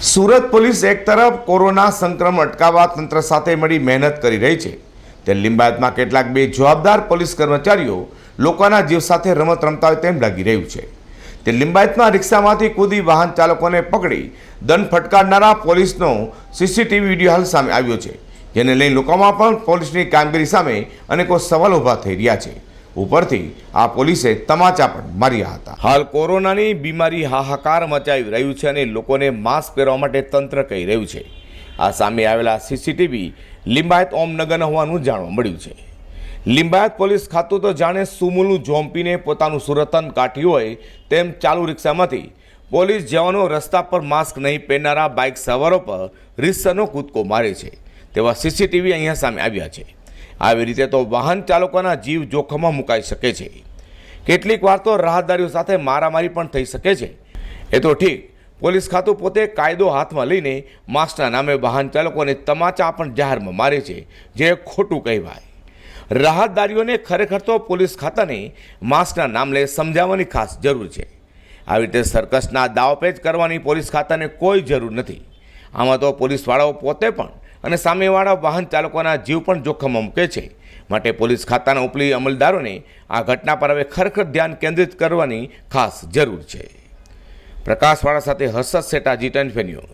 Surat police એક તરફ corona સંક્રમણ અટકાવવા તંત્ર સાથે મળી મહેનત કરી રહી છે તે લિંબાયતમાં કેટલાક બે જવાબદાર પોલીસ કર્મચારીઓ લોકોના જીવ સાથે રમત રમતા હોય તેમ લાગી રહ્યું છે. તે લિંબાયતમાં રિક્ષામાંથી કૂદી વાહન ચાલકોને પકડી દંડ ફટકારનારા પોલીસનો સીસીટીવી વીડિયો હાલ સામે આવ્યો છે, જેને લઈ લોકોમાં પણ પોલીસની કામગીરી સામે અનેકો સવાલ ઊભા થઈ રહ્યા છે. ઉપરથી આ પોલીસે તમાચા પણ માર્યા હતા. હાલ કોરોનાની બીમારી હાહાકાર મચાવી રહ્યું છે અને લોકોને માસ્ક પહેરવા માટે તંત્ર કહી રહ્યું છે. આ સામે આવેલા સીસીટીવી લિંબાયત ઓમનગરના હોવાનું જાણવા મળ્યું છે. લિંબાયત પોલીસ ખાતું તો જાણે સુમુલું ઝોંપીને પોતાનું સુરતન કાઢ્યું હોય તેમ ચાલુ રિક્ષામાંથી પોલીસ જવાનો રસ્તા પર માસ્ક નહીં પહેરનારા બાઇક સવારો પર રિક્ષાનો કૂદકો મારે છે. તેવા સીસીટીવી અહીંયા સામે આવ્યા છે. આવી રીતે તો વાહન ચાલકોના જીવ જોખમમાં મુકાઈ શકે છે. કેટલીક વાર તો રાહદારીઓ સાથે મારામારી પણ થઈ શકે છે. એ તો ઠીક, પોલીસ ખાતું પોતે કાયદો હાથમાં લઈને માસ્કના નામે વાહન ચાલકોને તમાચા પણ જાહેરમાં મારે છે, જે ખોટું કહેવાય. રાહતદારીઓને ખરેખર તો પોલીસ ખાતાને માસ્કના નામલે સમજાવવાની ખાસ જરૂર છે. આવી રીતે સર્કસના દાવપેચ કરવાની પોલીસ ખાતાને કોઈ જરૂર નથી. આમાં તો પોલીસવાળાઓ પોતે પણ અને સામેવાળા વાહન ચાલકોના જીવ પણ જોખમમાં મૂકે છે. માટે પોલીસ ખાતાના ઉપલી અમલદારોને આ ઘટના પર હવે ખરેખર ધ્યાન કેન્દ્રિત કરવાની ખાસ જરૂર છે. પ્રકાશવાળા સાથે હર્ષદ સેટા, જી ટેન